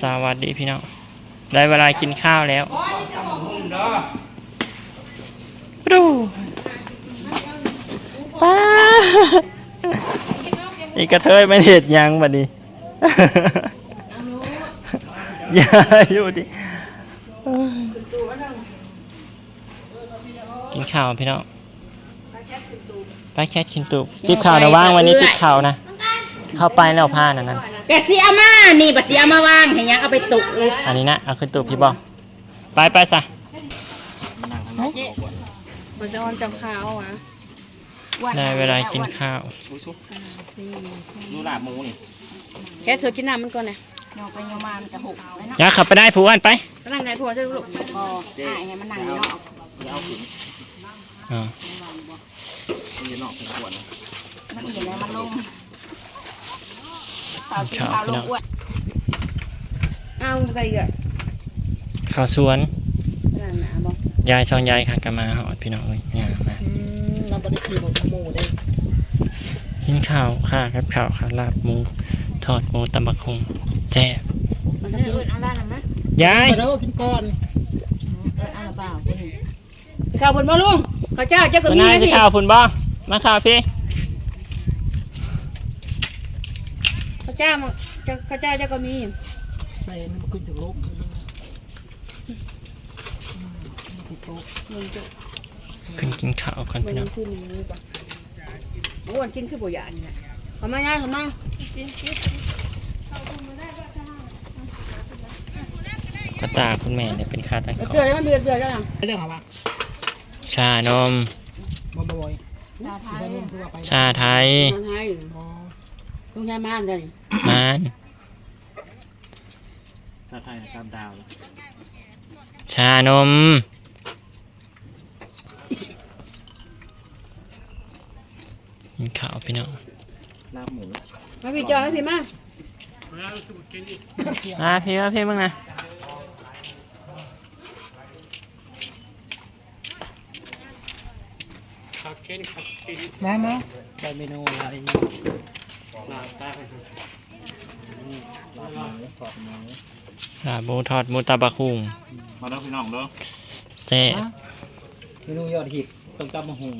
สวัสดีพี่น้อง ได้เวลากินข้าวแล้วดูป้าอีกระเทยไม่เห็ดหยังบัดนี้อย่าอยู่ดิกินข้าวพี่น้องไปแค่กินตูบติบข่าวนะว่างวันนี้ติบข่าวนะ เข้าไปแล้วผ้านั่นนั่น กะเสียมา นี่บะเสียมาวางให้ยังเอาไปตุกเลยอันนี้นะเอาขึ้นตูบพี่บองไปไปซะบะจะออนจับขาวอะได้เวลากินข้าวดูลาบหมูนี่แค่เสือกินน้ำมันก่อนนะยองไปยองมามันจะหกไว้เนาะอยากขับไปได้ผู้อันไปก็นั่งได้พอใช่ลูกพอหายให้มันนั่งเนาะอย่าเอาขึ้นอ่ามันจะนอกเป็นขวดนะมันเห็นแล้วมันลง ข้าวพี่น้องเอาใส่เยอะข้าวสวนนั่นนะบอกยายช่องยายค่ะกมาหอดพี่น้องเอ้ยยามาเราบริคือบอกหมูเลยกินข้าวค่ะครับข้าวค่ะลาบหมูทอดหมูตำบักคงแซ่บมันจะกินเอาได้หรือไม่ยายแล้วก็กินก่อนเออเอาเปล่าข้าวบนบ่ลุงข้าวเจ้าเจ้าก็คุณมีนายนะสิพี่ข้าวพุ่นบ่มาข้าวพี่ ข้าวเจ้ามาเจ้าข้าวเจ้าเจ้าก็มีใส่มันขึ้นถึงโลกติดโต๊ะมึงจะขึ้นกินข้าวก่อนมันพี่น้องขึ้นนี่ป่ะอ้วนกินคือบ่อยานนี่นะเอามาย่าเอามากระตาคุณแม่เนี่ยเป็นค่าตั้งเอาขอเกลือแล้วมันเดือดเดือดแล้วนะไม่ได้หรอวะชานมมาบ่อยชาไทไปยเล่นตัวไปชาไทยชาไทยอ๋อ ลุงยายมานเลยมานชาไทยชาดาวชานม กินข้าวพี่น้องลาบหมูมาพี่จอยให้พี่มามาพี่มาพี่มึงนะมามาได้เมนูอะไร ลาบตาลาบหมูทอดหมูลาบหมูทอดหมูตาบะคุงมาแล้วพี่น้องเด้อแซ่บเมนูยอดฮิตต้มตำมะฮุง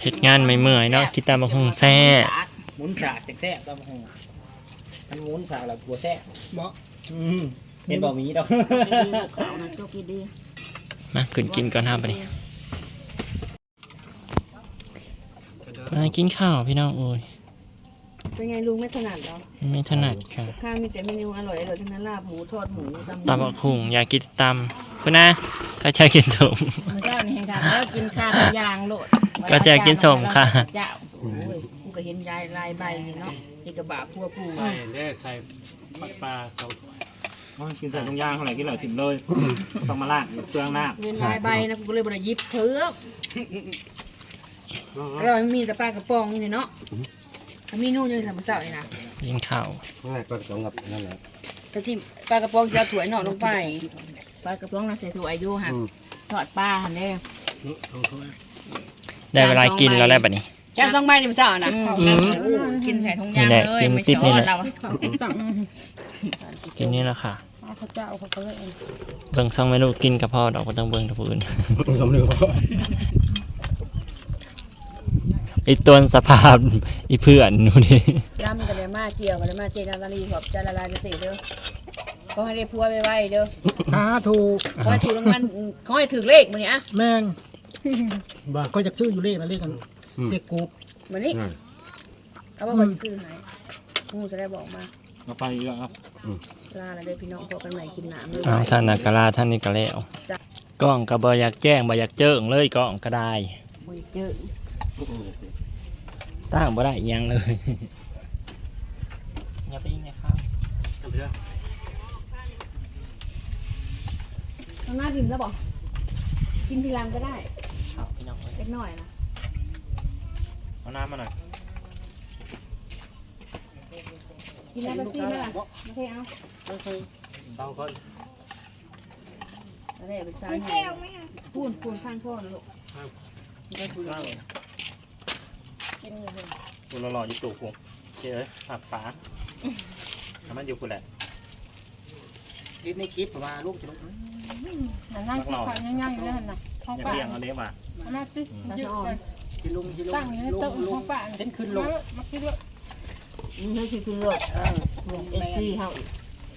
เฮ็ดงานไม่เมื่อยเนาะกินตาบะคุงแซ่บหมุนฉากแซ่บตำมะฮุงมันหมุนฉากแล้วกลัวแซ่บบ่อืมเห็นบ่มีดอกขาวนะโจกินดีมาขึ้นกินก่อนห้ามไปดิมากินข้าวพี่น้องโอ้ย เป็นไงลุงไม่ถนัดเหรอไม่ถนัดค่ะข้างมีแต่เมนูอร่อยอร่อยทั้งนั้นลาบหมูทอดหมูตำตาบะคุงอยากกินตำคุณนะก็จะกินสมมันเจ้านี่แห่งทางแล้วกินข้าวกับยางโลดก็จะกินส้มค่ะเจ้าโอ้ยกูก็เห็นยายลายใบนี่เนาะนี่กระบะพัวปูใส่ได้ใส่ปลาปลาสองมันกินใส่ตรงย่างเท่าไหร่กินเลยถิ่มเลยต้องมาลากเปลืองน้ำเห็นลายใบนะกูก็เลยบ่ได้หยิบเถือกเราไม่มีแต่ปลากระป๋องนี่เนาะถ้า มีนู่นยังสามเสาเลยนะกินข้าวง่ายก็สองกับนั่นแหละแต่ที่ปลากระป๋องจะเอาถั่วยหนอลงไปปลากระป๋องน่ะใส่ถั่วอายุค่ะอืมทอดปลาหันเด้ได้เวลากินแล้วแหละบัดนี้ ย่างสองใบนี่มันเสานะอืมกินใส่ถุงนี่ยางแหละเลยกินไม่ติ๊บนี่แหละเรากินนี่แหละค่ะพระเจ้าเขาก็เลยเบิ่งซ่องเมนูกินกับพ่อดอกบ่ต้องเบิ่งกับผู้อื่นสองนิ้ว ไอตัวสภาพอีเพื่อนหนูนี่ร่ำกันเลยมาเกี่ยวกันเลยมาเจนาตาลีขอบจะละลายเป็นสีเด้อก็ให้ได้พัวไปไว้เด้ออาถูกขอให้ถูกรางวัลขอให้ถูกเลขมื้อนี้อะแม่งบ้าก็จะซื้ออยู่เลขนะเลขกันเลขกูบมื้อนี้เอาว่าไปซื้อให้งูจะได้บอกมาเอาไปเยอะครับลาแล้วเด้อพี่น้องพบกันใหม่คลิปหน้ามื้ออ้าวท่านนักกะลาท่านนี่ก็แล้วกล้องก็บ่อยากแจ้งบ่อยากเจิงเลยกล้องก็ได้บ่เจอ ตั้งบ่ได้อิหยังเลยอย่าไปยิงนะครับข้างหน้าพิมพ์แล้วบอกกินทีหลังก็ได้เอาพี่น้องเอ้ยเล็กน้อยนะเอาน้ำมาหน่อยกินแล้วก็ซีไหมล่ะไม่ใช่เอาเบาก่อนอะไรเป็นสายให้ปูนปูนข้างพ่อนะลูกได้ปูน กินอยู่เลยกูรอๆอยู่ตู่กูโอเคเอ้ยผักปลาถ้ามันอยู่กูแหละคิดในคลิปว่าลูกจะลงนั่นนั่งกินข้าวย่างๆอยู่นั่นน่ะห้องอย่าป่าเลี้ยงเอาเลี้ยงว่ะเอามาสิยืดไปที่ลุงที่ลุงตั้งอยู่ในลุโต๊ะงลุห้องงป่าเห็นขึ้นลงมากินเลยนี่คือคือรถเออเอ็นจีเฮา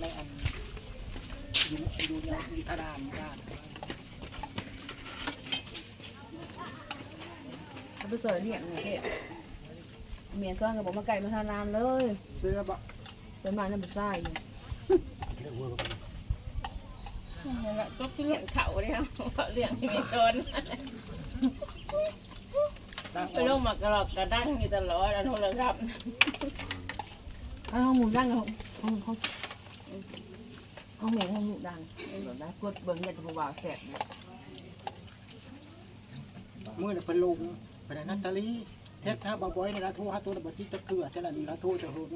ในอันอยู่อยู่ในอยู่ทาดามด้านเขาไปสอยเลี้ยงเนี่ย เด้เมียซ้อนกับผมมาไก่มาทานานเลยเสื้อบ่เป็นมาน้ำบุษายอยู่นั่นแหละจบที่เลี้เลี้ยยงงเขาเนี่ยเขาเลี้ยงที่มีตนด้านไปลงมากรอกกระดังอยู่ตลอดอันโทรศัพท์เอาห้องหมูดังห้องห้องห้องห้องแม่ห้องหมูดังแบบนั้นกดเบิ่งเนี่ยจะบอกว่าแสบเนี่ยมือเนี่ยเป็นลุงเป็นนัตตาลี เทปถ้าบ่บ่อยในละโทรหาตัวบัตรที่ตะเกือแต่ละนี่ละโทรจะหุ่น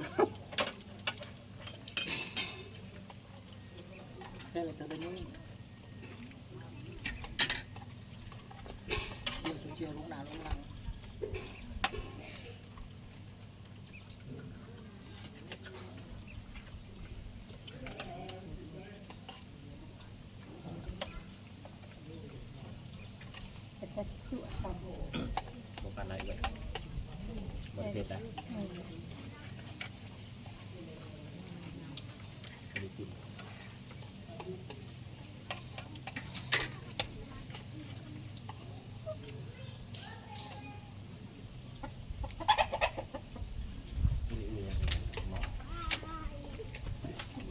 แค่เลยแต่เป็นมือเดี๋ยวโซเชียลลงหน้าลงหลัง บอกกันอะไรไว้บน เพชรนะไม่ได้กิน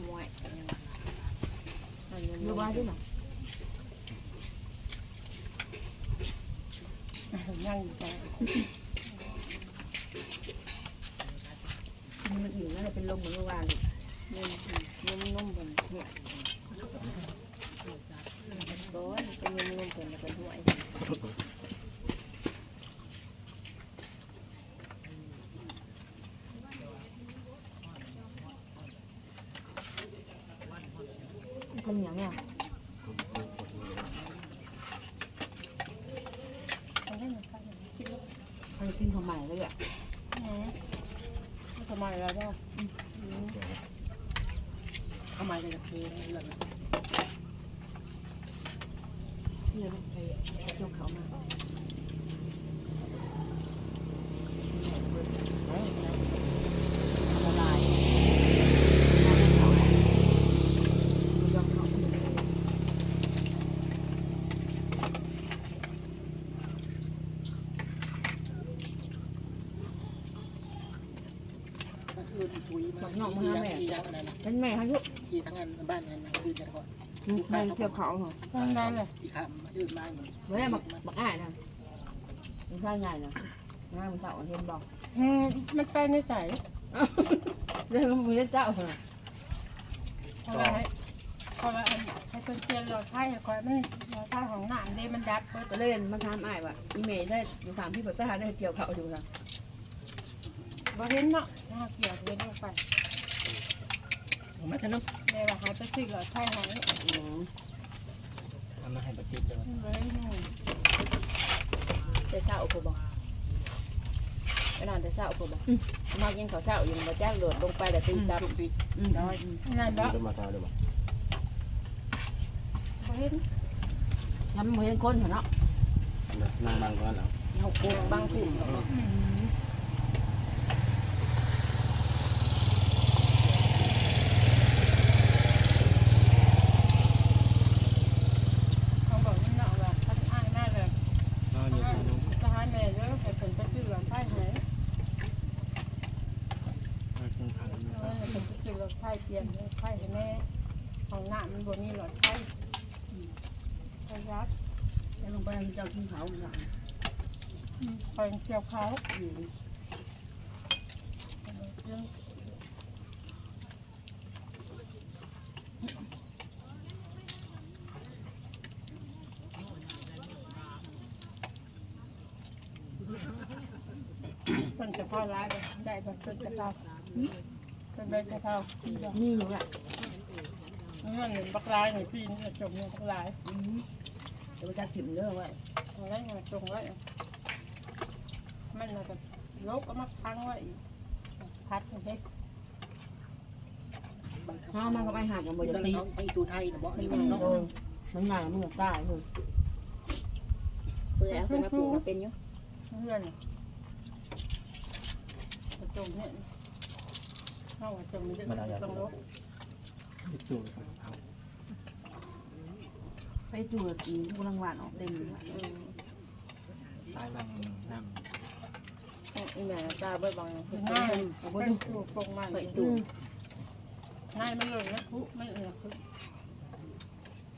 มวยอยู่บ้านที่ไหนนั่งอยู่ไป มันอยู่นั่น เป็นลมเหมือนเมื่อวานนุ่มนุ่มนุ่มบนหัวโดนเป็นนุ่มนุ่มบนแล้วเป็นหัวเป็นอย่างเนี้ยมันกินของใหม่เลยอะทำไมล่ะเจ้า ทำไมจะเทในเรื่อง ที่เราไป ยกเขามาละลายยกเขาก็คือถุยมาที่ยังอะไรนะเป็นแม่เขายุที่ทั้งนั้นบ้านนั้นนะคือจะก่อน แม่เกี่ยวเขาเหรอตั้งได้เลยที่คำอื่นมาอยู่ไม่ได้บักบักอ้ายนะมันใช่ไงนะงานมันเต่าเห็นบอกอืมมันไปในใสเรื่องมันมีเจ้าเหรอเพราะว่าให้เพราะว่าอันให้คนเปลี่ยนหลอดไฟให้คอยมันหลอดไฟของน้ำเด้มันดับเบิดก็เล่นมาถามอ้ายว่าอีเมย์ได้อยู่ถามพี่ภาษาได้เกี่ยวเขาอยู่ค่ะบ่เห็นเนาะน่าเกลียดเว้นลงไปผมมาสนุก แม่ว่าหายไปซื้อหลอดไฟให้ทำมาให้ประจิตเลยบ่ได้หูแต่เช้าผมบอกไปนอนแต่เช้าผมบอกมากินข้าวเช้าอยู่มาจ้างโดดลงไปแต่ตีจับจุกปิดอืมน้อยนั่นบ่เดินมาทางเดินมาบ่เห็นทำเหมือนคนเหรอเนาะนั่งบังก่อนแล้วเขาโกงบางถุ่มเขาบอกนี่เนาะว่าท่านอ้ายมากเลย นอนอยู่สนุก ทหารแม่เด้อให้เพิ่นไปซื้อหลอดไฟให้ มากินข้าว เออเพิ่นไปซื้อหลอดไฟเปลี่ยนหลอดไฟให้แม่ของน้ำมันบ่มีหลอดไฟประหยัด แล้วล งไปมันเจ้าทิ้งเขาเหรอคอยเกี่ยวเขาอืมเพิ่นจะพอร้ายเลยได้เพิ่นเพิ่นจะเข้าเพิ่นได้จะเข้านี่อยู่แหละเงินหนึ่งบักลายหนึ่งปีนี่จะจมเงินบักลาย อืมเดี๋ยวจะถิ่มเด้อไว้เอาไว้เงินจงไว้มันน่ะก็ลกเอามาพังไว้อีกพัดให้เฮ็ดห้ามันก็ไปหากันบ่มันจะจะตีเอาไปตูไทยนะบ่มันี่นมันง่ายเนาะเลยมันง่ายมันตายเลยเพื่อเอาขึ้นมาปลูกมาเป็นอยู่เพื่อนกระจงเนี่ยเข้ากระจงมันจะต้องลบ ไปจูดกูรังวานออกเต็มเลยตายลังน้อีแม่ตาเบิดบางง่ายเป็นปลูกปงใหม่ดูง่ายไม่เลยนะคุไม่เออคุ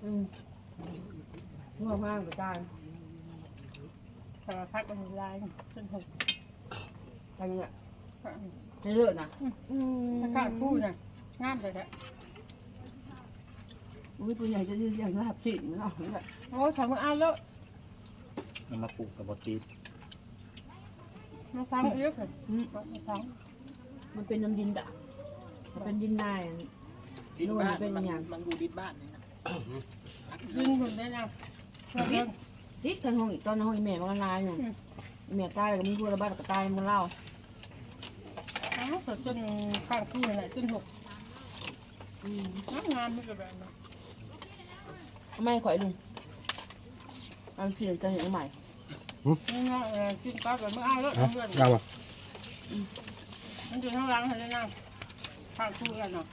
อืมงัวมากก็ตายสารพัดเป็นลายจนหกไปเนี่ยในเลือดนะ ถ้าขาดคู่นะงามเลยแหละ อุ้ยตัวใหญ่จะยืนอย่างระดับสิบเนาะโอ้ยทำเอาแล้วำมันมาปลูกกับบอตีมาฟังเยอะเลยมาฟังมันเป็นน้ำดินดะมันเป็นดินนายดินบ้านมันมันอยู่ดินบ้านนี่นะยิงคนได้ยังเพื่อนทิศทางห้องอีกตอนห้องอีแม่มันก็ลายอยู่แม่ตายแล้วก็มีกูระบาดก็ตายมันเล่าอ้าวจนข้างคู่น่ะจนหกงามงามไม่กระแบบนั้น ไม่ข่อยลุงเอาเปลี่ยนจะเห็นใหม่นี่เนาะกินก็แบบไม่เอาแล้วเพื่อนเราอะมันอยู่ข้างหลังเห็นไหมนะข้างคู่กันเนาะ